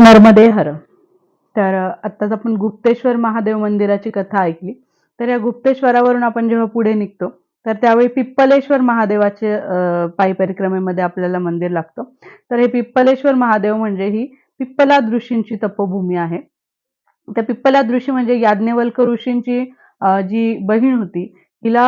नर्मदे हर तर आत्ताच आपण गुप्तेश्वर महादेव मंदिराची कथा ऐकली. तर या गुप्तेश्वरावरून आपण जेव्हा पुढे निघतो तर त्यावेळी पिप्पलेश्वर महादेवाचे पायी परिक्रमेमध्ये आपल्याला मंदिर लागतं. तर हे पिप्पलेश्वर महादेव म्हणजे ही पिप्पला ऋषींची तपोभूमी आहे. त्या पिप्पला ऋषी म्हणजे याज्ञवल्क ऋषींची जी बहीण होती हिला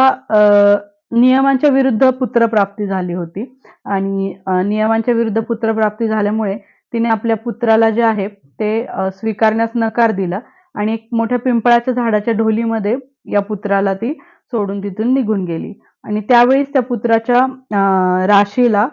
नियमांच्या विरुद्ध पुत्रप्राप्ती झाली होती. आणि नियमांच्या विरुद्ध पुत्रप्राप्ती झाल्यामुळे तिने आपल्या पुत्राला जे आहे ते स्वीकारण्यास नकार दिला आणि एक मोठ्या पिंपळाच्या झाडाच्या ढोलीमध्ये या पुत्राला ती सोडून तिथून निघून गेली. आणि त्यावेळीच त्या पुत्राच्या राशीला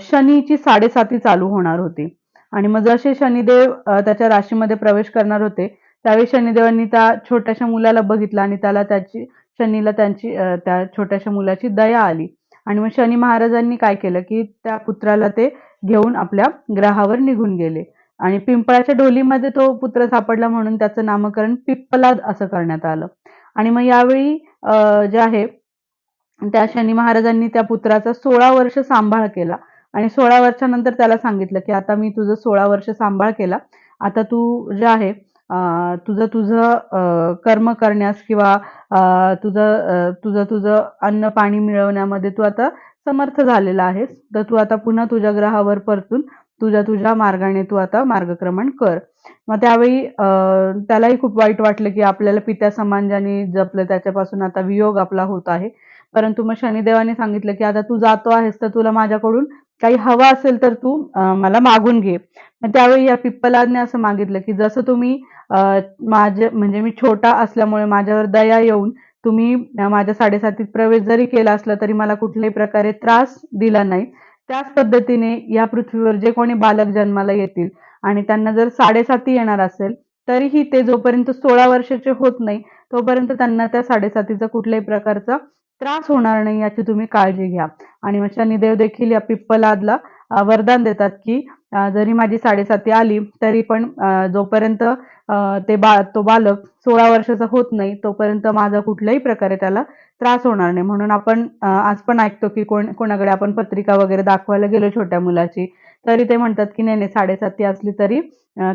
शनीची साडेसाती चालू होणार होती. आणि मग जसे शनिदेव त्याच्या राशीमध्ये प्रवेश करणार होते त्यावेळी शनिदेवांनी त्या छोट्याशा मुलाला बघितलं आणि त्याला त्याची शनीला त्यांची त्या छोट्याशा मुलाची दया आली. आणि मग शनी महाराजांनी काय केलं की त्या पुत्राला ते घेऊन आपल्या ग्रहावर निघून गेले. आणि पिंपळाच्या डोलीमध्ये तो पुत्र सापडला म्हणून त्याचं नामकरण पिप्पलाद असं करण्यात आलं. आणि मग यावेळी अं, जे आहे त्या शनी महाराजांनी त्या पुत्राचा सोळा वर्ष सांभाळ केला. आणि सोळा वर्षानंतर त्याला सांगितलं की आता मी तुझं सोळा वर्ष सांभाळ केला. आता तू जे आहे तुझं तुझं अं, कर्म करण्यास किंवा तुझं तुझं तुझं अन्न पाणी मिळवण्यामध्ये तू आता समर्थ झालेला आहेस तर तू आता पुन्हा तुझ्या ग्रहावर परतून तुझ्या तुझ्या मार्गाने तू आता मार्गक्रमण कर. मग त्यावेळी त्यालाही खूप वाईट वाटलं की आपल्याला पित्या समान ज्याने जपलं त्याच्यापासून आता वियोग आपला होत आहे. परंतु मग शनिदेवाने सांगितलं की आता तू जातो आहेस तर तुला माझ्याकडून काही हवं असेल तर तू मला मागून घे. मग त्यावेळी या पिप्पलादने असं मागितलं की जसं तुम्ही माझे म्हणजे मी छोटा असल्यामुळे माझ्यावर दया येऊन तुम्ही माझ्या साडेसातीत प्रवेश जरी केला असला तरी मला कुठल्याही प्रकारे त्रास दिला नाही. त्याच पद्धतीने या पृथ्वीवर जे कोणी बालक जन्माला येतील आणि त्यांना जर साडेसाती येणार असेल तरीही ते जोपर्यंत सोळा वर्षाचे होत नाही तोपर्यंत त्यांना त्या साडेसातीचा कुठल्याही प्रकारचा त्रास होणार नाही याची तुम्ही काळजी घ्या. आणि मग शनिदेव देखील या पिप्पलादला वरदान देतात की जरी माझी साडेसाती आली तरी पण जोपर्यंत ते बा तो बालक सोळा वर्षाचा होत नाही तोपर्यंत माझा कुठल्याही प्रकारे त्याला त्रास होणार नाही. म्हणून आपण आज पण ऐकतो की कोण कोणाकडे आपण पत्रिका वगैरे दाखवायला गेलो छोट्या मुलाची तरी ते म्हणतात की नाही नाही साडेसाती असली तरी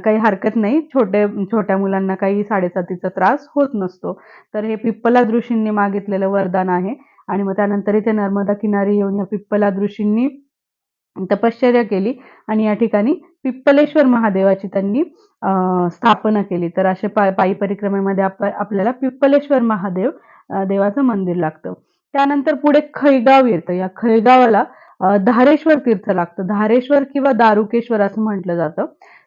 काही हरकत नाही. छोटे छोट्या मुलांना काही साडेसातीचा त्रास होत नसतो. तर हे पिप्पला ऋषींनी मागितलेलं वरदान आहे. आणि मग त्यानंतर इथे नर्मदा किनारी येऊन या पिप्पला ऋषींनी तपश्चर्या केली. आणि या ठिकाणी पिप्पलेश्वर महादेवाची त्यांनी अं, स्थापना केली. तर असे पा पायी परिक्रमेमध्ये आप आपल्याला पिप्पलेश्वर महादेव देवाचं मंदिर लागतं. त्यानंतर पुढे खैगाव येतं. या खैगावाला धारेश्वर तीर्थ लागतं. धारेश्वर किंवा दारुकेश्वर असं म्हटलं जातं.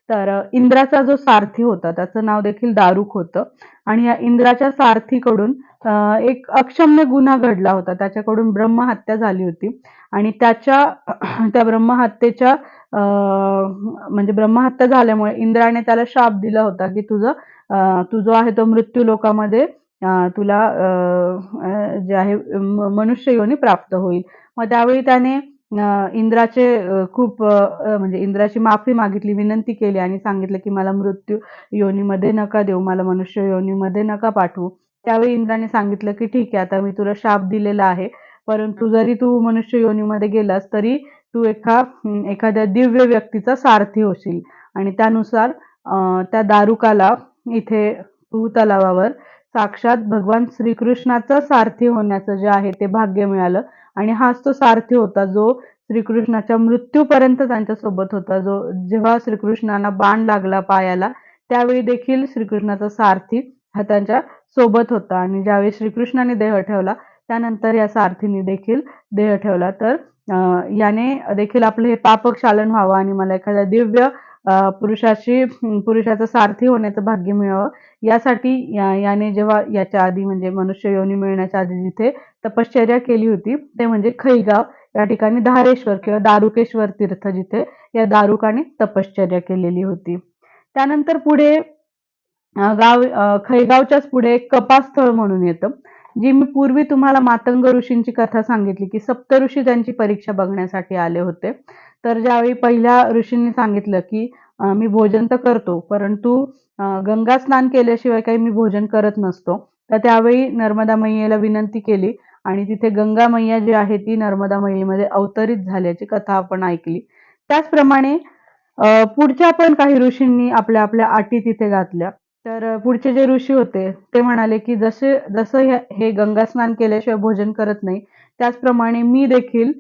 तर इंद्राचा जो सारथी होता त्याचं नाव देखील दारुक होतं. आणि या इंद्राच्या सारथीकडून अं, एक अक्षम्य गुन्हा घडला होता. त्याच्याकडून ब्रह्महत्या झाली होती. आणि त्याच्या त्या ब्रह्महत्येच्या म्हणजे ब्रह्महत्या झाल्यामुळे इंद्राने त्याला शाप दिला होता की तुझं तू जो आहे तो मृत्यू लोकामध्ये तुला जे आहे मनुष्य योनी प्राप्त होईल. मग त्यावेळी त्याने इंद्राचे खूप म्हणजे इंद्राची माफी मागितली विनंती केली आणि सांगितलं की मला मृत्यू योनीमध्ये नका देऊ मला मनुष्य योनीमध्ये नका पाठवू. त्यावेळी इंद्राने सांगितलं की ठीक आहे आता मी तुला शाप दिलेला आहे परंतु जरी तू मनुष्य योनीमध्ये गेलास तरी तू एका एखाद्या दिव्य व्यक्तीचा सारथी होशील. आणि त्यानुसार त्या दारुकाला इथे तू तलावावर साक्षात भगवान श्रीकृष्णाचा सारथी होण्याचं जे आहे ते भाग्य मिळालं. आणि हाच तो सारथी होता जो श्रीकृष्णाच्या मृत्यूपर्यंत त्यांच्यासोबत होता. जो जेव्हा श्रीकृष्णांना बाण लागला पायाला त्यावेळी देखील श्रीकृष्णाचा सारथी हा त्यांच्यासोबत होता. आणि ज्यावेळी श्रीकृष्णाने देह ठेवला त्यानंतर या सारथीने देखील देह ठेवला. तर याने देखील आपलं हे पापक्षालन व्हावं आणि मला एखाद्या दिव्य पुरुषाशी पुरुषाचं सारथी होण्याचं भाग्य मिळावं. यासाठी या- याने जेव्हा याच्या आधी म्हणजे मनुष्य योनी मिळण्याच्या आधी जिथे तपश्चर्या केली होती ते म्हणजे खैगाव. या ठिकाणी धारेश्वर किंवा दारुकेश्वर तीर्थ जिथे या दारुकाने तपश्चर्या केलेली होती. त्यानंतर पुढे गाव खैगावच्याच पुढे कपास कपास्थळ म्हणून येतं. जी मी पूर्वी तुम्हाला मातंग ऋषींची कथा सांगितली की सप्त ऋषी त्यांची परीक्षा बघण्यासाठी आले होते. तर ज्यावेळी पहिल्या ऋषींनी सांगितलं की मी भोजन तर करतो परंतु गंगा स्नान केल्याशिवाय काही मी भोजन करत नसतो. तर त्यावेळी नर्मदा मैयेला विनंती केली आणि तिथे गंगा मैया जी आहे ती नर्मदा मैयेमध्ये अवतरित झाल्याची कथा आपण ऐकली. त्याचप्रमाणे पुढच्या पण काही ऋषींनी आपल्या आपल्या अटी तिथे घातल्या. तर पुढचे जे ऋषी होते ते म्हणाले, की जसे जसं हे हे गंगा स्नान केल्याशिवाय भोजन करत नाही, त्याचप्रमाणे मी देखील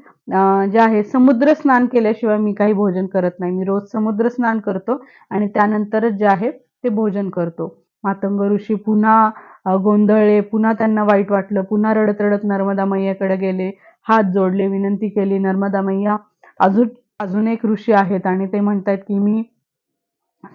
जे आहे समुद्र स्नान केल्याशिवाय मी काही भोजन करत नाही. मी रोज समुद्र स्नान करतो आणि त्यानंतरच जे आहे ते भोजन करतो. मातंग ऋषी पुन्हा गोंधळले, पुन्हा त्यांना वाईट वाटलं, पुन्हा रडत-रडत नर्मदा मैयाकडे गेले, हात जोडले, विनंती केली, "नर्मदा मैया अजून अजून एक ऋषी आहेत आणि ते म्हणतायत, की मी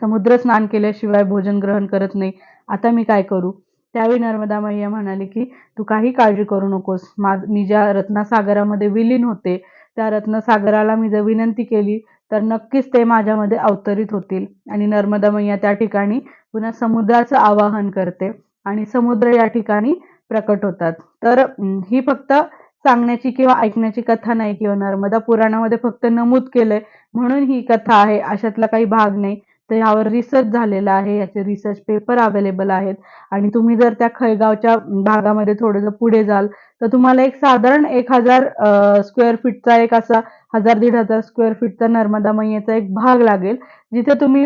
समुद्र स्नान केल्याशिवाय भोजन ग्रहण करत नाही. आता मी काय करू?" त्यावेळी नर्मदा मैया म्हणाली, की "तू काही काळजी करू नकोस. माझ मी ज्या रत्नसागरामध्ये विलीन होते, त्या रत्नसागराला मी जर विनंती केली, तर नक्कीच ते माझ्यामध्ये अवतरित होतील." आणि नर्मदा मैया त्या ठिकाणी पुन्हा समुद्राचं आवाहन करते आणि समुद्र या ठिकाणी प्रकट होतात. तर ही फक्त सांगण्याची किंवा ऐकण्याची कथा नाही किंवा नर्मदा पुराणामध्ये फक्त नमूद केलंय म्हणून ही कथा आहे अशातला काही भाग नाही. तर ह्यावर रिसर्च झालेला आहे. याचे रिसर्च पेपर अवेलेबल आहेत आणि तुम्ही जर त्या खळगावच्या भागामध्ये थोडंसं पुढे जाल, तर तुम्हाला एक साधारण एक हजार स्क्वेअर फीटचा एक असा हजार दीड हजार स्क्वेअर फीटचा नर्मदा मैयेचा एक भाग लागेल. जिथे तुम्ही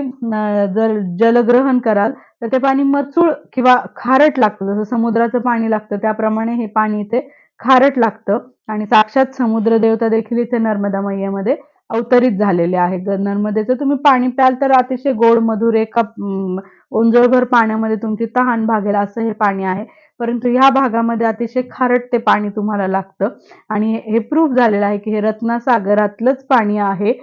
जर जलग्रहण कराल, तर ते पाणी मचूळ किंवा खारट लागतं. जसं समुद्राचं पाणी लागतं त्याप्रमाणे हे पाणी इथे खारट लागतं आणि साक्षात समुद्र देवता देखील इथे नर्मदा मैयामध्ये अवतरित झालेले आहेत. जर नर्मदेचं तुम्ही पाणी प्याल तर अतिशय गोड, मधुर एका ओंजळभर पाण्यामध्ये तुमची तहान भागेल असं हे पाणी आहे. परंतु ह्या भागामध्ये अतिशय खारट ते पाणी तुम्हाला लागतं आणि हे प्रूफ झालेलं आहे, की हे रत्नासागरातलंच पाणी आहे.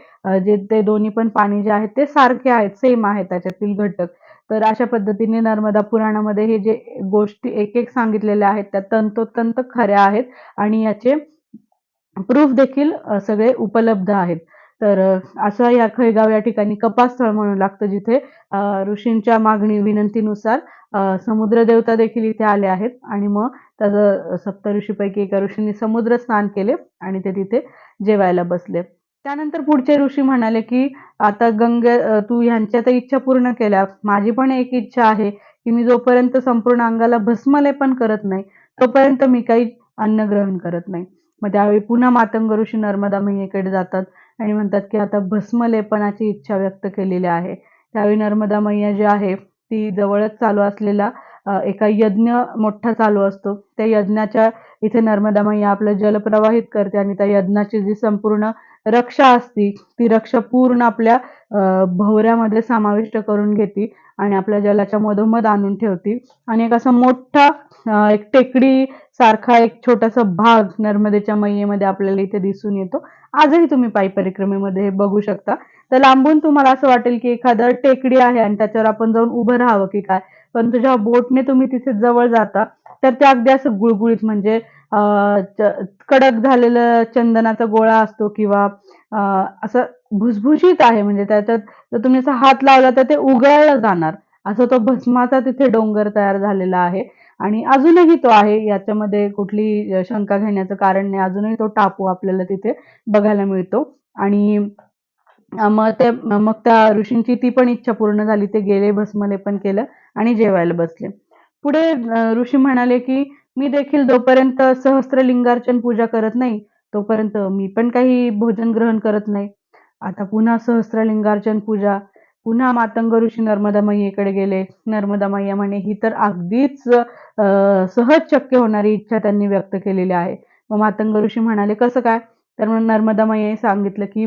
जे ते दोन्ही पण पाणी जे आहेत ते सारखे आहेत, सेम आहेत त्याच्यातील घटक. तर अशा पद्धतीने नर्मदा पुराणामध्ये हे जे गोष्टी एक-एक सांगितलेल्या आहेत त्या तंतोतंत खऱ्या आहेत आणि याचे प्रूफ देखील सगळे उपलब्ध आहेत. तर असं या खळगाव या ठिकाणी कपास्थळ म्हणून लागतं जिथे ऋषींच्या मागणी विनंतीनुसार समुद्र देवता देखील इथे आले आहेत आणि मग त्याचं सप्तऋषीपैकी एका ऋषींनी समुद्र स्नान केले आणि ते तिथे जेवायला बसले. त्यानंतर पुढचे ऋषी म्हणाले, की "आता गंगे तू ह्यांच्या तर इच्छा पूर्ण केल्या. माझी पण एक इच्छा आहे, की मी जोपर्यंत संपूर्ण अंगाला भस्मलेपन करत नाही, तोपर्यंत मी काही अन्न ग्रहण करत नाही." मग त्यावेळी पुन्हा मातंग ऋषी नर्मदा मैयेकडे जातात आणि म्हणतात, की आता भस्मलेपनाची इच्छा व्यक्त केलेली आहे. त्यावेळी नर्मदा मैया जी आहे, ती जवळच चालू असलेला एका यज्ञ मोठा चालू असतो. त्या यज्ञाच्या इथे नर्मदा मैया आपलं जल प्रवाहित करते आणि त्या यज्ञाची जी संपूर्ण रक्षा असती, ती रक्षा पूर्ण आपल्या भवऱ्यामध्ये भोवऱ्यामध्ये समाविष्ट करून घेते आणि आपल्या जलाच्या मधोमध आणून ठेवतील आणि एक असा मोठा एक टेकडी सारखा एक छोटासा भाग नर्मदेच्या मैयेमध्ये आपल्याला इथे दिसून येतो. आजही तुम्ही पायी परिक्रमेमध्ये हे बघू शकता. तर लांबून तुम्हाला असं वाटेल, की एखादं टेकडी आहे आणि त्याच्यावर आपण जाऊन उभं राहावं की काय. पण जेव्हा बोटने तुम्ही तिथे जवळ जाता, तर ते अगदी असं गुळगुळीत म्हणजे कडक झालेलं चंदनाचा गोळा असतो किंवा असं भुसभुशीत आहे म्हणजे त्याच्यात जर तुम्ही असा हात लावला तर ते उघळलं जाणार. असं तो भस्माचा तिथे डोंगर तयार झालेला आहे आणि अजूनही तो आहे. याच्यामध्ये कुठली शंका घेण्याचं कारण नाही. अजूनही तो टापू आपल्याला तिथे बघायला मिळतो आणि मग ते मग त्या ऋषींची ती पण इच्छा पूर्ण झाली. ते गेले, भस्मलेपन केलं आणि जेवायला बसले. पुढे ऋषी म्हणाले, की "मी देखील जोपर्यंत सहस्त्रलिंगार्चन पूजा करत नाही, तोपर्यंत मी पण काही भोजन ग्रहण करत नाही." आता पुन्हा सहस्त्रलिंगार्चन पूजा. पुन्हा मातंग ऋषी नर्मदा मैयेकडे गेले. नर्मदा मैया म्हणे, "ही तर अगदीच सहज शक्य होणारी इच्छा त्यांनी व्यक्त केलेली आहे." मग मातंग ऋषी म्हणाले, "कसं काय?" तर मग नर्मदा मैयाने सांगितलं, की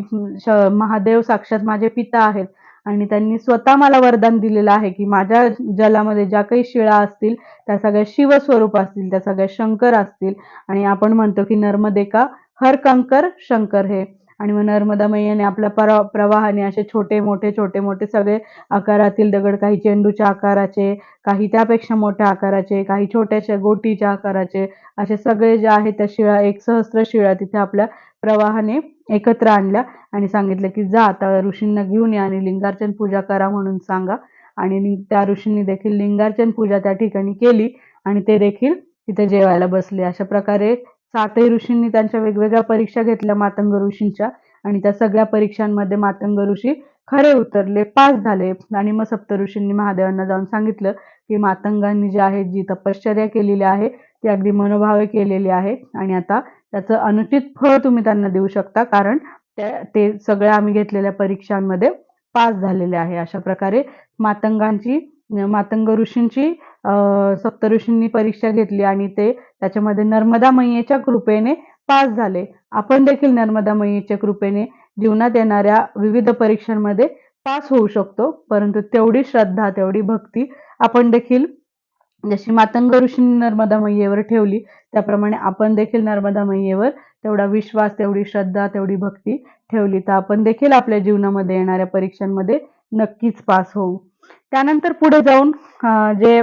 महादेव साक्षात माझे पिता आहेत आणि त्यांनी स्वतः मला वरदान दिलेलं आहे, की माझ्या जलामध्ये ज्या काही शिळा असतील, त्या सगळ्या शिवस्वरूप असतील, त्या सगळ्या शंकर असतील. आणि आपण म्हणतो, की नर्मदे का हर कंकर शंकर हे. आणि मग नर्मदा मैयाने आपल्या प्रवा प्रवाहाने असे छोटे-मोठे, छोटे-मोठे सगळे आकारातील दगड, काही चेंडूच्या आकाराचे, काही त्यापेक्षा मोठ्या आकाराचे, काही छोट्याशा गोटीच्या आकाराचे, असे सगळे जे आहेत त्या शिळा एक सहस्त्र शिळा तिथे आपल्या प्रवाहाने एकत्र आणल्या आणि सांगितलं, की "जा आता ऋषींना घेऊन या आणि लिंगार्चन पूजा करा म्हणून सांगा." आणि त्या ऋषींनी देखील लिंगार्चन पूजा त्या ठिकाणी केली आणि ते देखील तिथे जेवायला बसले. अशा प्रकारे सातही ऋषींनी त्यांच्या वेगवेगळ्या परीक्षा घेतल्या मातंग ऋषींच्या आणि त्या सगळ्या परीक्षांमध्ये मातंग ऋषी खरे उतरले, पास झाले आणि मग सप्त ऋषींनी महादेवांना जाऊन सांगितलं, की मातंगांनी जी आहे, जी तपश्चर्या केलेली आहे, ती अगदी मनोभावे केलेली आहे आणि आता त्याचं अनुचित फळ तुम्ही त्यांना देऊ शकता कारण त्या ते सगळ्या आम्ही घेतलेल्या परीक्षांमध्ये पास झालेले आहे अशा प्रकारे. मातंगांची मातंग ऋषींची सप्त ऋषींनी परीक्षा घेतली आणि ते त्याच्यामध्ये नर्मदा मैयेच्या कृपेने पास झाले. आपण देखील नर्मदा मैयेच्या कृपेने जीवनात येणाऱ्या विविध परीक्षांमध्ये पास होऊ शकतो परंतु तेवढी श्रद्धा तेवढी भक्ती आपण देखील जशी मातंग ऋषींनी नर्मदा मैयेवर ठेवली त्याप्रमाणे आपण देखील नर्मदा मैयेवर तेवढा विश्वास तेवढी श्रद्धा तेवढी भक्ती ठेवली. तर आपण देखील आपल्या जीवनामध्ये येणाऱ्या परीक्षांमध्ये नक्कीच पास होऊ. त्यानंतर पुढे जाऊन जे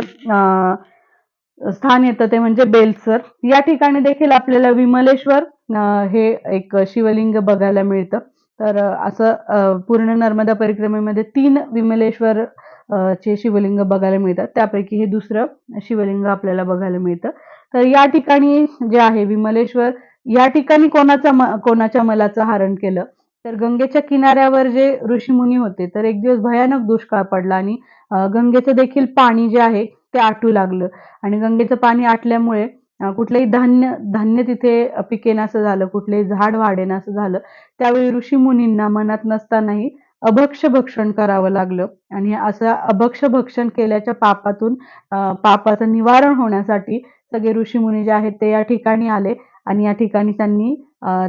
स्थान येतं ते म्हणजे बेलसर. या ठिकाणी देखील आपल्याला विमलेश्वर हे एक शिवलिंग बघायला मिळतं. तर असं पूर्ण नर्मदा परिक्रमेमध्ये तीन विमलेश्वर चे शिवलिंग बघायला मिळतात. त्यापैकी हे दुसरं शिवलिंग आपल्याला बघायला मिळतं. तर या ठिकाणी जे आहे विमलेश्वर या ठिकाणी कोणाचा कोणाच्या मलाचं हरण केलं? तर गंगेच्या किनाऱ्यावर जे ऋषीमुनी होते तर एक दिवस भयानक दुष्काळ पडला आणि गंगेचं देखील पाणी जे आहे ते आटू लागलं. आणि गंगेचं पाणी आटल्यामुळे कुठलंही धान्य धान्य तिथे पिकेनासं झालं कुठलंही झाड वाढेनासं झालं त्यावेळी ऋषीमुनींना मनात नसतानाही अभक्ष भक्षण करावं लागलं. आणि असं अभक्ष भक्षण केल्याच्या पापातून पापाचं निवारण होण्यासाठी सगळे ऋषीमुनी जे आहेत ते या ठिकाणी आले आणि या ठिकाणी त्यांनी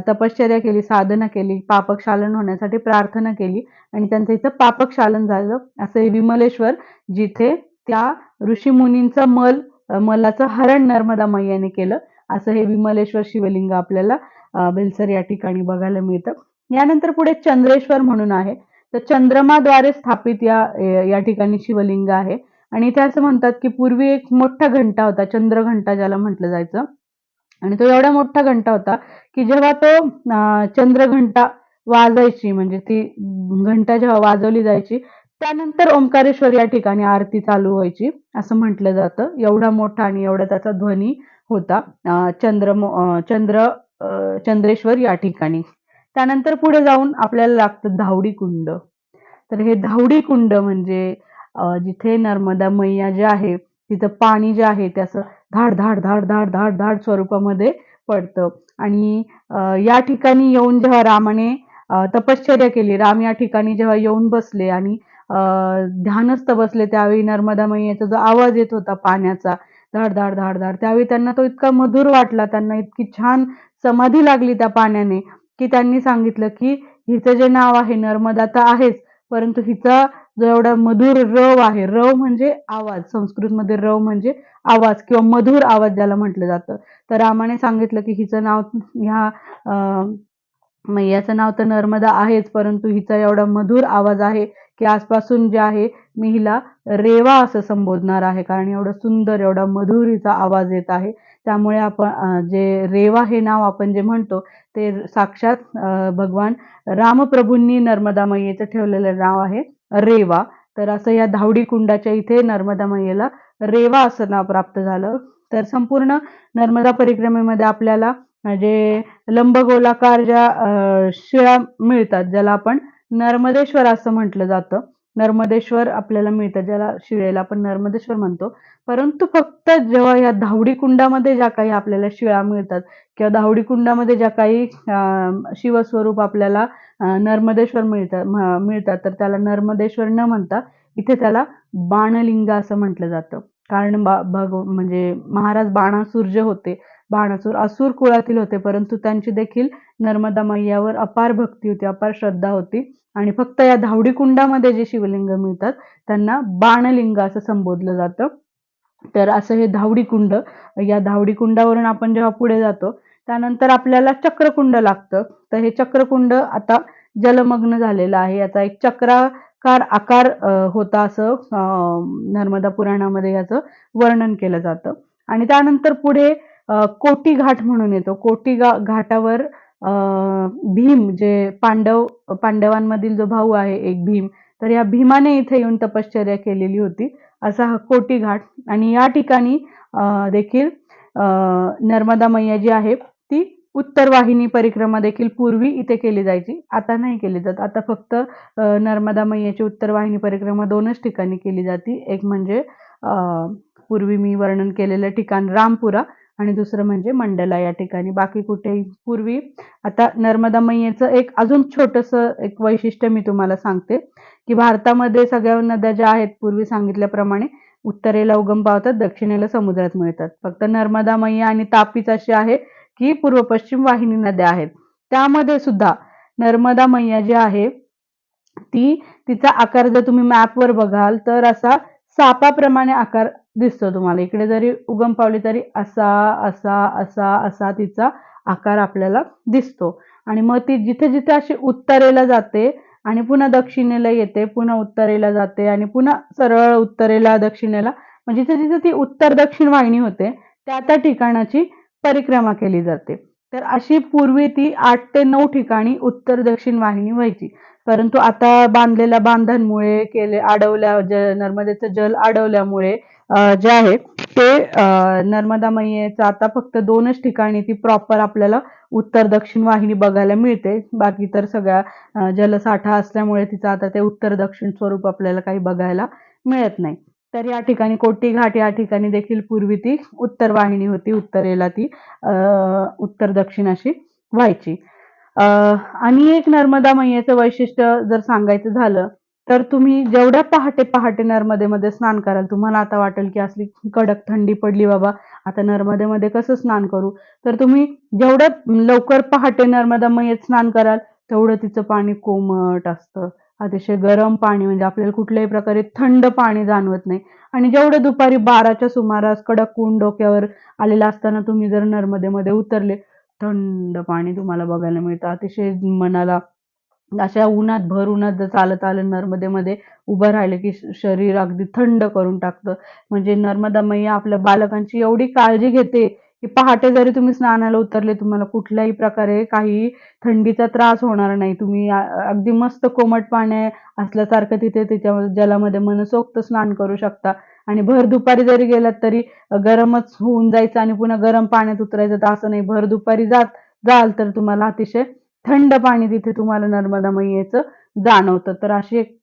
तपश्चर्या केली साधना केली पापक्षालन होण्यासाठी प्रार्थना केली आणि त्यांचं इथं पापक्षालन झालं. असं हे विमलेश्वर जिथे त्या ऋषीमुनींचं मल मलाचं हरण नर्मदा मैयाने केलं. असं हे विमलेश्वर शिवलिंग आपल्याला बेलसर या ठिकाणी बघायला मिळतं. यानंतर पुढे चंद्रेश्वर म्हणून आहे. तर चंद्रमाद्वारे स्थापित या या ठिकाणी शिवलिंग आहे. आणि इथे असं म्हणतात की पूर्वी एक मोठा घंटा होता चंद्रघंटा ज्याला म्हटलं जायचं. आणि तो एवढा मोठा घंटा होता की जेव्हा तो चंद्रघंटा वाजायची म्हणजे ती घंटा जेव्हा वाजवली जायची त्यानंतर ओंकारेश्वर या ठिकाणी आरती चालू व्हायची असं म्हटलं जातं. एवढा मोठा आणि एवढा त्याचा ध्वनी होता चंद्र चंद्र चंद्रेश्वर या ठिकाणी. त्यानंतर पुढे जाऊन आपल्याला लागतं धावडी कुंड. तर हे धावडी कुंड म्हणजे जिथे नर्मदा मैया जे आहे तिथं पाणी जे आहे ते असं धाड धाड धाड धाड धाड धाड स्वरूपामध्ये पडतं. आणि या ठिकाणी येऊन जेव्हा रामाने तपश्चर्या केली राम या ठिकाणी जेव्हा येऊन बसले आणि ध्यानस्थ बसले त्यावेळी नर्मदा मैयाचा जो आवाज येत होता पाण्याचा धाड धाड धाड धाड त्यावेळी त्यांना तो इतका मधुर वाटला त्यांना इतकी छान समाधी लागली त्या पाण्याने की त्यांनी सांगितलं की हिचं जे नाव आहे नर्मदा तर आहेच परंतु हिचा जो एवढा मधुर रव आहे रव म्हणजे आवाज संस्कृतमध्ये रव म्हणजे आवाज किंवा मधुर आवाज ज्याला म्हटलं जातं. तर रामाने सांगितलं की हिचं नाव ह्या मैयाचं नाव तर नर्मदा आहेच परंतु हिचा एवढा मधुर आवाज आहे की आजपासून जे आहे मी हिला रेवा असं संबोधणार आहे. कारण एवढं सुंदर एवढा मधुरीचा आवाज येत आहे. त्यामुळे आपण जे रेवा हे नाव आपण जे म्हणतो ते साक्षात भगवान रामप्रभूंनी नर्मदा मैयेचं ठेवलेलं नाव आहे रेवा. तर असं या धावडी कुंडाच्या इथे नर्मदा मैयेला रेवा असं नाव प्राप्त झालं. तर संपूर्ण नर्मदा परिक्रमेमध्ये आपल्याला जे लंबगोलाकार ज्या शिळा मिळतात ज्याला आपण नर्मदेश्वर असं म्हटलं जातं. नर्मदेश्वर आपल्याला मिळतं ज्याला शिळेला आपण नर्मदेश्वर म्हणतो. परंतु फक्त जेव्हा या धावडी कुंडामध्ये ज्या काही आपल्याला शिळा मिळतात किंवा धावडी कुंडामध्ये ज्या काही शिवस्वरूप आपल्याला नर्मदेश्वर मिळतात मिळतात तर त्याला नर्मदेश्वर न म्हणता इथे त्याला बाणलिंग असं म्हटलं जातं. कारण बा भग म्हणजे महाराज बाणासूर जे होते बाणासूर असुर कुळातील होते परंतु त्यांची देखील नर्मदा मैयावर अपार भक्ती होती अपार श्रद्धा होती. आणि फक्त या धावडी कुंडामध्ये जे शिवलिंग मिळतात त्यांना बाणलिंग असं संबोधलं जातं. तर असं हे धावडी कुंड या धावडी कुंडावरून आपण जेव्हा पुढे जातो त्यानंतर आपल्याला चक्रकुंड लागतं. तर हे चक्रकुंड आता जलमग्न झालेलं आहे. याचा एक चक्राकार आकार होता असं नर्मदा पुराणामध्ये याचं वर्णन केलं जातं. आणि त्यानंतर पुढे कोटी घाट म्हणून येतो. कोटी घाटावर भीम जे पांडव पांडवांमधील जो भाऊ आहे एक भीम तर या भीमाने इथे येऊन तपश्चर्या केलेली होती. असा हा कोटी घाट. आणि या ठिकाणी देखील नर्मदा मैया जी आहे ती उत्तर वाहिनी परिक्रमा देखील पूर्वी इथे केली जायची. आता नाही केली जात. आता फक्त नर्मदा मैयाची उत्तर वाहिनी परिक्रमा दोनच ठिकाणी केली जाते. एक म्हणजे पूर्वी मी वर्णन केलेलं ठिकाण रामपुरा आणि दुसरं म्हणजे मंडला या ठिकाणी. बाकी कुठेही पूर्वी आता नर्मदा मैयेचं एक अजून छोटंसं एक वैशिष्ट्य मी तुम्हाला सांगते की भारतामध्ये सगळ्या नद्या ज्या आहेत पूर्वी सांगितल्याप्रमाणे उत्तरेला उगम पावतात दक्षिणेला समुद्रात मिळतात. फक्त नर्मदा मैया आणि तापीच अशी आहे की पूर्व पश्चिम वाहिनी नद्या आहेत. त्यामध्ये सुद्धा नर्मदा मैया जी आहे ती तिचा आकार जर तुम्ही मॅपवर बघाल तर असा सापाप्रमाणे आकार दिसतो तुम्हाला. इकडे जरी उगम पावली तरी असा असा असा असा तिचा आकार आपल्याला दिसतो. आणि मग ती जिथे जिथे अशी उत्तरेला जाते आणि पुन्हा दक्षिणेला येते पुन्हा उत्तरेला जाते आणि पुन्हा सरळ उत्तरेला दक्षिणेला म्हणजे जिथे जिथे ती उत्तर दक्षिण वाहिनी होते त्या त्या ठिकाणाची परिक्रमा केली जाते. तर अशी पूर्वी ती आठ ते नऊ ठिकाणी उत्तर दक्षिण वाहिनी व्हायची. परंतु आता बांधलेल्या बांधांमुळे केले अडवल्या ज नर्मदेचं जल अडवल्यामुळे जे आहे ते नर्मदा मैयेचं आता फक्त दोनच ठिकाणी ती प्रॉपर आपल्याला उत्तर दक्षिण वाहिनी बघायला मिळते. बाकी तर सगळ्या जलसाठा असल्यामुळे तिचं आता ते उत्तर दक्षिण स्वरूप आपल्याला काही बघायला मिळत नाही. तर या ठिकाणी कोटी घाट या ठिकाणी देखील पूर्वी ती उत्तर वाहिनी होती उत्तरेला ती उत्तर दक्षिण अशी व्हायची. आणि एक नर्मदा मैयेचं वैशिष्ट्य जर सांगायचं झालं तर तुम्ही जेवढ्या पहाटे पहाटे नर्मदेमध्ये स्नान कराल तुम्हाला आता वाटेल की असली कडक थंडी पडली बाबा आता नर्मदेमध्ये कसं स्नान करू? तर तुम्ही जेवढ्या लवकर पहाटे नर्मदा मयेत स्नान कराल तेवढं तिचं पाणी कोमट असतं. अतिशय गरम पाणी म्हणजे आपल्याला कुठल्याही प्रकारे थंड पाणी जाणवत नाही. आणि जेवढं दुपारी बाराच्या सुमारास कडक ऊन डोक्यावर आलेलं असताना तुम्ही जर नर्मदेमध्ये उतरले थंड पाणी तुम्हाला बघायला मिळतं. अतिशय मनाला अशा उन्हात भर उन्हात जर चालत आलं नर्मदेमध्ये उभं राहिलं की शरीर अगदी थंड करून टाकतं. म्हणजे नर्मदा मैया आपल्या बालकांची एवढी काळजी घेते की पहाटे जरी तुम्ही स्नानाला उतरले तुम्हाला कुठल्याही प्रकारे काही थंडीचा त्रास होणार नाही. तुम्ही अगदी मस्त कोमट पाणी असल्यासारखं तिथे तिच्या जलामध्ये मनसोक्त स्नान करू शकता. आणि भर दुपारी जरी गेलात तरी गरमच होऊन जायचं आणि पुन्हा गरम पाण्यात उतरायचं तर असं नाही. भर दुपारी जात जाल तर तुम्हाला अतिशय थंड पाणी तिथे तुम्हाला नर्मदा मैयेचं जाणवतं. तर अशी एक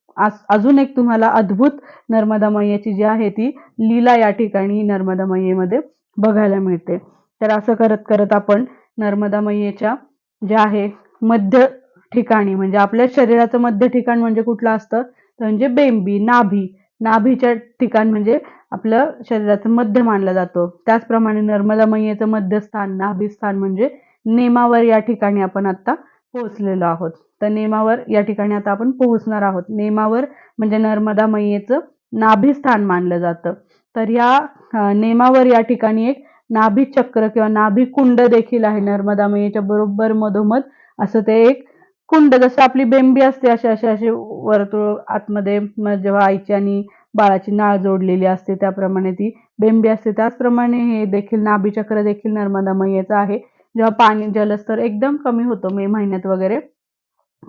अजून एक तुम्हाला अद्भुत नर्मदा मैयाची जी आहे ती लीला या ठिकाणी नर्मदा मैयेमध्ये बघायला मिळते. तर असं करत करत आपण नर्मदा मैयेच्या जे आहे मध्य ठिकाणी म्हणजे आपल्या शरीराचं मध्य ठिकाण म्हणजे कुठलं असतं? तर म्हणजे बेंबी नाभी. नाभीच्या ठिकाण म्हणजे आपलं शरीराचं मध्य मानलं जातो. त्याचप्रमाणे नर्मदा मैयेचं मध्यस्थान नाभीस्थान म्हणजे नेमावर या ठिकाणी आपण आता पोहोचलेलो आहोत. तर नेमावर या ठिकाणी आता आपण पोहोचणार आहोत. नेमावर म्हणजे नर्मदा मैयेचं नाभिस्थान मानलं जातं. तर या नेमावर या ठिकाणी एक नाभी चक्र किंवा नाभी कुंड देखील आहे नर्मदा मैयेच्या बरोबर मधोमध. असं ते एक कुंड जसं आपली बेंबी असते असे असे असे वर्तुळ आतमध्ये जेव्हा आईची आणि बाळाची नाळ जोडलेली असते त्याप्रमाणे ती बेंबी असते. त्याचप्रमाणे हे देखील नाभीचक्र देखील नर्मदा मैयेचं आहे. जेव्हा पाणी जलस्तर एकदम कमी होतो मे महिन्यात वगैरे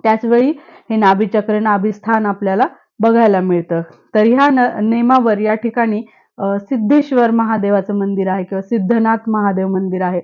त्याचवेळी हे नाभीचक्र नाभिस्थान आपल्याला बघायला मिळतं. तर ह्या नेमावर या ठिकाणी सिद्धेश्वर महादेवाचं मंदिर आहे किंवा सिद्धनाथ महादेव मंदिर आहे.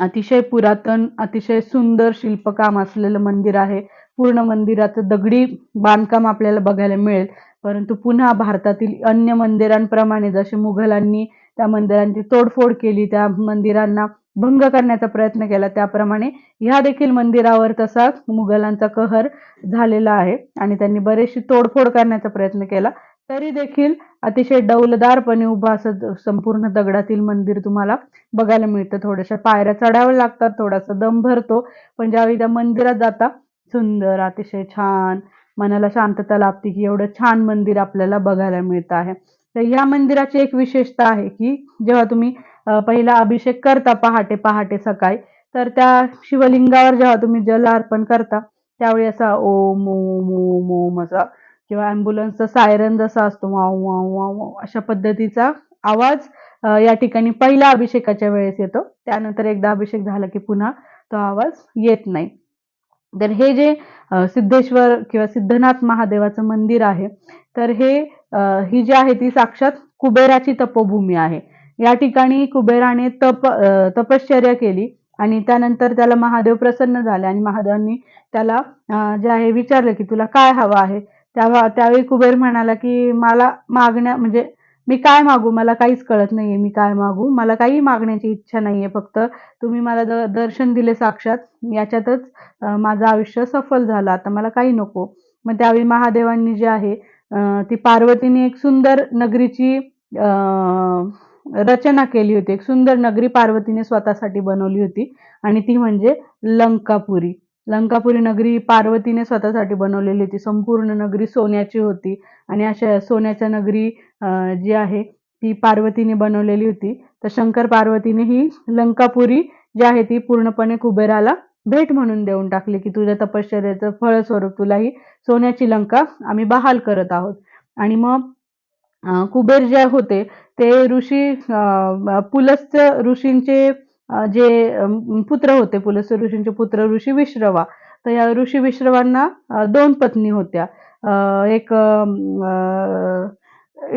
अतिशय पुरातन अतिशय सुंदर शिल्पकाम असलेलं मंदिर आहे. पूर्ण मंदिराचं दगडी बांधकाम आपल्याला बघायला मिळेल. परंतु पुन्हा भारतातील अन्य मंदिरांप्रमाणे जसे मुघलांनी त्या मंदिरांची तोडफोड केली त्या मंदिरांना भंग करण्याचा प्रयत्न केला. त्याप्रमाणे ह्या देखील मंदिरावर तसा मुघलांचा कहर झालेला आहे आणि त्यांनी बरेचशी तोडफोड करण्याचा प्रयत्न केला. तरी देखील अतिशय डौलदारपणे उभं असं संपूर्ण दगडातील मंदिर तुम्हाला बघायला मिळतं. थोड्याशा पायऱ्या चढाव्या लागतात थोडासा दम भरतो पण ज्यावेळी त्या मंदिरात जाता सुंदर अतिशय छान मनाला शांतता लाभते की एवढं छान मंदिर आपल्याला बघायला मिळतं आहे. तर या मंदिराची एक विशेषता आहे की जेव्हा तुम्ही पहिला अभिषेक करता पहाटे पहाटे सकाळी तर त्या शिवलिंगावर जेव्हा तुम्ही जल अर्पण करता त्यावेळी असा ओम ओम ओम ओम असा किंवा ॲम्ब्युलन्सचा सायरन जसा असतो वाव वाव वाव अशा पद्धतीचा आवाज या ठिकाणी पहिल्या अभिषेकाच्या वेळेस येतो. त्यानंतर एकदा अभिषेक झाला की पुन्हा तो आवाज येत नाही. तर हे जे सिद्धेश्वर किंवा सिद्धनाथ महादेवाचं मंदिर आहे तर हे ही जी आहे ती साक्षात कुबेराची तपोभूमी आहे. या ठिकाणी कुबेराने तप तपश्चर्या केली आणि त्यानंतर त्याला महादेव प्रसन्न झाले आणि महादेवांनी त्याला जे आहे विचारलं की तुला काय हवं आहे? त्या त्यावेळी कुबेर म्हणाला की मला मागण्या म्हणजे मी काय मागू? मला काहीच कळत नाहीये मी काय मागू? मला काही मागण्याची इच्छा नाहीये फक्त. तुम्ही मला द दर्शन दिले साक्षात. याच्यातच माझं आयुष्य सफल झालं. आता मला काही नको. मग त्यावेळी महादेवांनी जे आहे ती पार्वतीने एक सुंदर नगरीची रचना केली होती. एक सुंदर नगरी पार्वतीने स्वतःसाठी बनवली होती. आणि ती म्हणजे लंकापुरी. लंकापुरी नगरी पार्वतीने स्वतःसाठी बनवलेली होती. संपूर्ण नगरी सोन्याची होती. आणि अशा सोन्याच्या नगरी जी आहे ती पार्वतीने बनवलेली होती. तर शंकर पार्वतीने ही लंकापुरी जी आहे ती पूर्णपणे कुबेराला भेट म्हणून देऊन टाकली की तुझ्या तपश्चर्याचं फळस्वरूप तुला ही सोन्याची लंका आम्ही बहाल करत आहोत. आणि मग कुबेर जे होते ते ऋषी पुलस्त ऋषींचे जे पुत्र होते पुलस्त ऋषींचे पुत्र ऋषी विश्रवा. तर या ऋषी विश्रवांना दोन पत्नी होत्या. एक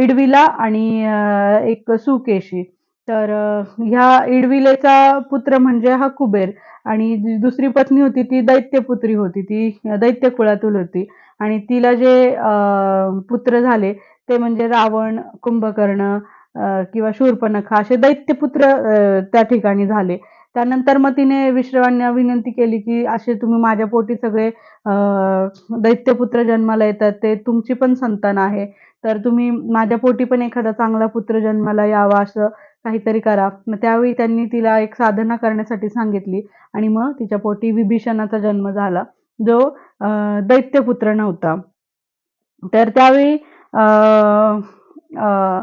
इडविला आणि एक सुकेशी. तर ह्या इडविलेचा पुत्र म्हणजे हा कुबेर आणि जी दुसरी पत्नी होती ती दैत्यपुत्री होती ती दैत्य कुळातील होती आणि तिला जे पुत्र झाले ते म्हणजे रावण कुंभकर्ण किंवा शूर्पणखा असे दैत्यपुत्र त्या ठिकाणी झाले. त्यानंतर मग तिने विश्रवांना विनंती केली की असे तुम्ही माझ्या पोटी सगळे दैत्यपुत्र जन्माला येतात ते तुमची पण संतान आहे. तर तुम्ही माझ्या पोटी पण एखादा चांगला पुत्र जन्माला यावा असं काहीतरी करा. मग त्यावेळी त्यांनी तिला एक साधना करण्यासाठी सांगितली आणि मग तिच्या पोटी विभीषणाचा जन्म झाला जो दैत्यपुत्र नव्हता. तर त्यावेळी अं, अं,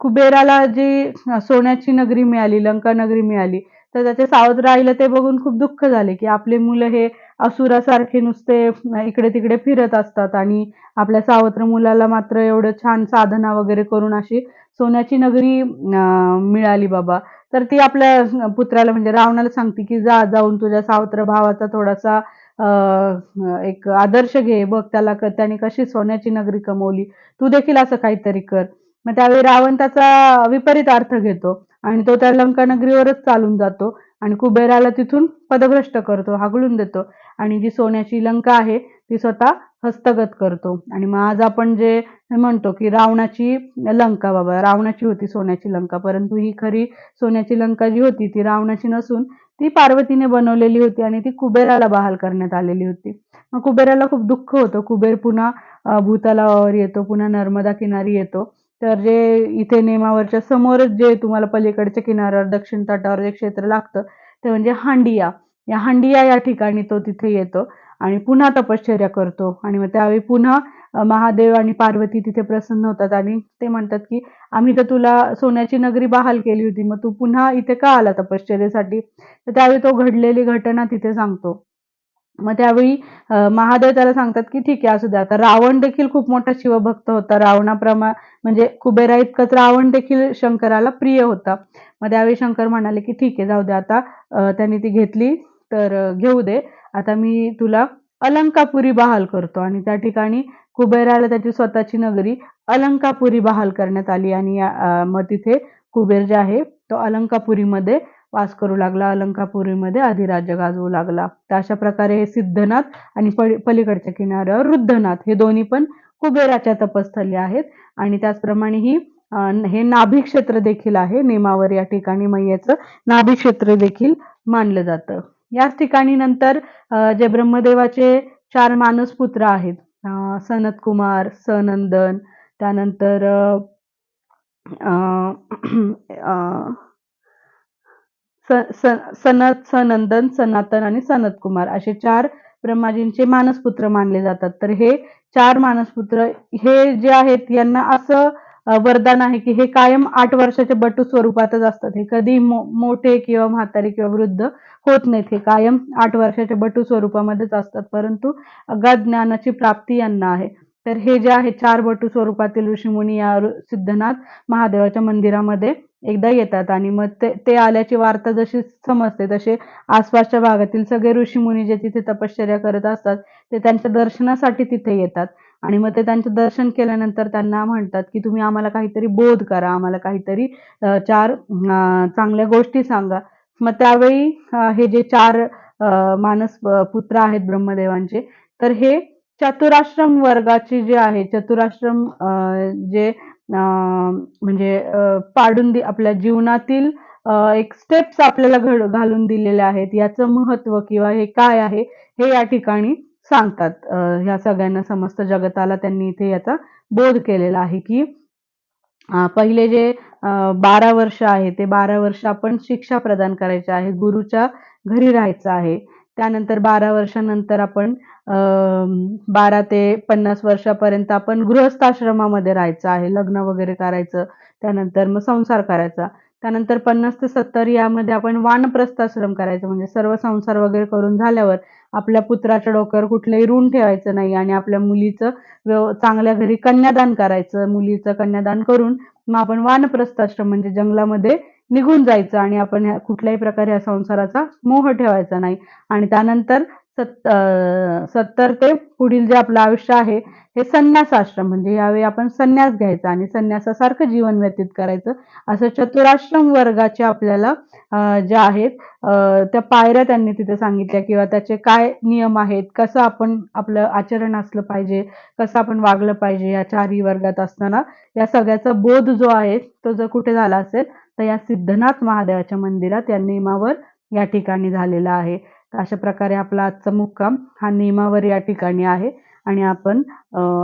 कुबेराला जी सोन्याची नगरी मिळाली लंका नगरी मिळाली तर त्याचे सावत्र राहिलं ते बघून खूप दुःख झाले की आपले मुलं हे असुरासारखे नुसते इकडे तिकडे फिरत असतात आणि आपल्या सावत्र मुलाला मात्र एवढं छान साधना वगैरे करून अशी सोन्याची नगरी मिळाली बाबा. तर ती आपल्या पुत्राला म्हणजे रावणाला सांगते की जा जाऊन तुझ्या सावत्र भावाचा थोडासा एक आदर्श घे. बघ त्याला क- त्याने कशी सोन्याची नगरी कमवली. तू देखील असं काहीतरी कर. मग त्यावेळी रावण त्याचा विपरीत अर्थ घेतो आणि तो त्या लंका नगरीवरच चालून जातो आणि कुबेराला तिथून पदभ्रष्ट करतो हागळून देतो. आणि जी सोन्याची लंका आहे ती स्वतः हस्तगत करतो. आणि मग आज आपण जे म्हणतो की रावणाची लंका बाबा रावणाची होती सोन्याची लंका परंतु ही खरी सोन्याची लंका जी होती ती रावणाची नसून ती पार्वतीने बनवलेली होती आणि ती कुबेराला बहाल करण्यात आलेली होती. मग कुबेराला खूप दुःख होतं. कुबेर पुन्हा भूतालावर येतो पुन्हा नर्मदा किनारी येतो. तर जे इथे नेमावरच्या समोरच जे तुम्हाला पलीकडच्या किनाऱ्यावर दक्षिण तटावर जे क्षेत्र लागतं ते म्हणजे हांडिया. या हांडिया या ठिकाणी तो तिथे येतो आणि पुन्हा तपश्चर्या करतो. आणि मग त्यावेळी पुन्हा महादेव आणि पार्वती तिथे प्रसन्न होतात आणि ते म्हणतात की आम्ही तर तुला सोन्याची नगरी बहाल केली होती मग तू पुन्हा इथे का आला तपश्चर्येसाठी? तर त्यावेळी तो घडलेली घटना तिथे सांगतो. मग त्यावेळी महादेव त्याला सांगतात की ठीक आहे असू द्या आता रावण देखील खूप मोठा शिवभक्त होता. रावणाप्रमा म्हणजे कुबेरा इतकंच रावण देखील शंकराला प्रिय होता. मग त्यावेळी शंकर म्हणाले की ठीक आहे जाऊ द्या आता त्यांनी ती घेतली. तर घेऊ दे. आता मी तुला अलंकापुरी बहाल करतो आणि त्या ठिकाणी कुबेराला त्याची स्वतःची नगरी अलंकापुरी बहाल करण्यात आली आणि मग तिथे कुबेर जे आहे तो अलंकापुरीमध्ये वास करू लागला. अलंकापुरीमध्ये अधिराज्य गाजवू लागला. तर अशा प्रकारे हे सिद्धनाथ आणि पलीकडच्या किनाऱ्यावर रुद्धनाथ हे दोन्ही पण कुबेराच्या तपस्थली आहेत. आणि त्याचप्रमाणे ही हे नाभी क्षेत्र देखील आहे. नेमावर या ठिकाणी मैयाचं नाभी क्षेत्र देखील मानलं जातं. याच ठिकाणी नंतर जे ब्रह्मदेवाचे चार मानस पुत्र आहेत सनत कुमार सनंदन त्यानंतर अं, अं, स- सनत सनंदन सनातन आणि सनत कुमार असे चार ब्रह्माजींचे मानसपुत्र मानले जातात. तर हे चार मानसपुत्र हे जे आहेत यांना असं वरदान आहे की हे कायम आठ वर्षाच्या बटू स्वरूपातच असतात. हे कधी मो- मोठे किंवा म्हातारे किंवा वृद्ध होत नाहीत. हे कायम आठ वर्षाच्या बटू स्वरूपामध्येच असतात. परंतु अगाध ज्ञानाची प्राप्ती यांना आहे. तर हे जे आहे चार बटू स्वरूपातील ऋषीमुनी या सिद्धनाथ महादेवाच्या मंदिरामध्ये एकदा येतात आणि मग ते ते आल्याची वार्ता जशी समजते तसे आसपासच्या भागातील सगळे ऋषीमुनी जे तिथे तपश्चर्या करत असतात ते त्यांच्या दर्शनासाठी तिथे येतात. आणि मग ते त्यांचं दर्शन केल्यानंतर त्यांना म्हणतात की तुम्ही आम्हाला काहीतरी बोध करा आम्हाला काहीतरी चार चांगल्या गोष्टी सांगा. मग त्यावेळी हे जे चार मानस पुत्र आहेत ब्रह्मदेवांचे तर हे चतुराश्रम वर्गाचे जे आहे चतुराश्रम जे म्हणजे पाडून दि आपल्या जीवनातील एक स्टेप्स आपल्याला घड घालून दिलेले आहेत याचं महत्त्व किंवा हे काय आहे हे या ठिकाणी सांगतात. ह्या सगळ्यांना समस्त जगताला त्यांनी इथे याचा बोध केलेला आहे की पहिले जे बारा वर्ष आहे ते बारा वर्ष आपण शिक्षा प्रदान करायचे आहे गुरुच्या घरी राहायचं आहे. त्यानंतर बारा वर्षानंतर आपण बारा ते पन्नास वर्षापर्यंत आपण गृहस्थाश्रमामध्ये राहायचं आहे लग्न वगैरे करायचं त्यानंतर मग संसार करायचा. त्यानंतर पन्नास ते सत्तर यामध्ये आपण वानप्रस्थाश्रम करायचं म्हणजे सर्व संसार वगैरे करून झाल्यावर आपल्या पुत्राच्या डोक्यावर कुठलंही ऋण ठेवायचं नाही आणि आपल्या मुलीचं व्यव चांगल्या घरी कन्यादान करायचं मुलीचं कन्यादान करून मग आपण वानप्रस्थाश्रम म्हणजे जंगलामध्ये निघून जायचं आणि आपण ह्या कुठल्याही प्रकारे या संसाराचा मोह ठेवायचा नाही. आणि त्यानंतर सत् सत्तर ते पुढील जे आपलं आयुष्य आहे हे संन्यास आश्रम म्हणजे यावेळी आपण संन्यास घ्यायचा आणि संन्यासासारखं जीवन व्यतीत करायचं. असं चतुराश्रम वर्गाचे आपल्याला ज्या आहेत त्या पायऱ्या त्यांनी तिथे सांगितल्या किंवा त्याचे काय नियम आहेत कसं आपण आपलं आचरण असलं पाहिजे कसं आपण वागलं पाहिजे या चारही वर्गात असताना या सगळ्याचा बोध जो आहे तो जर कुठे झाला असेल तर या सिद्धनाथ महादेवाच्या मंदिरात या नियमावर या ठिकाणी झालेला आहे. अशा प्रकारे आपला आजचा मुक्काम हा नेमावर या ठिकाणी आहे. आणि आपण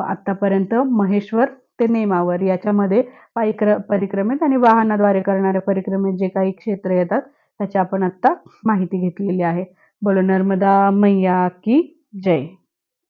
आत्तापर्यंत महेश्वर ते नेमावर याच्यामध्ये पायक्र परिक्रमेत आणि वाहनाद्वारे करणाऱ्या परिक्रमेत जे काही क्षेत्र येतात त्याची आपण आत्ता माहिती घेतलेली आहे. बोलो नर्मदा मैया की जय.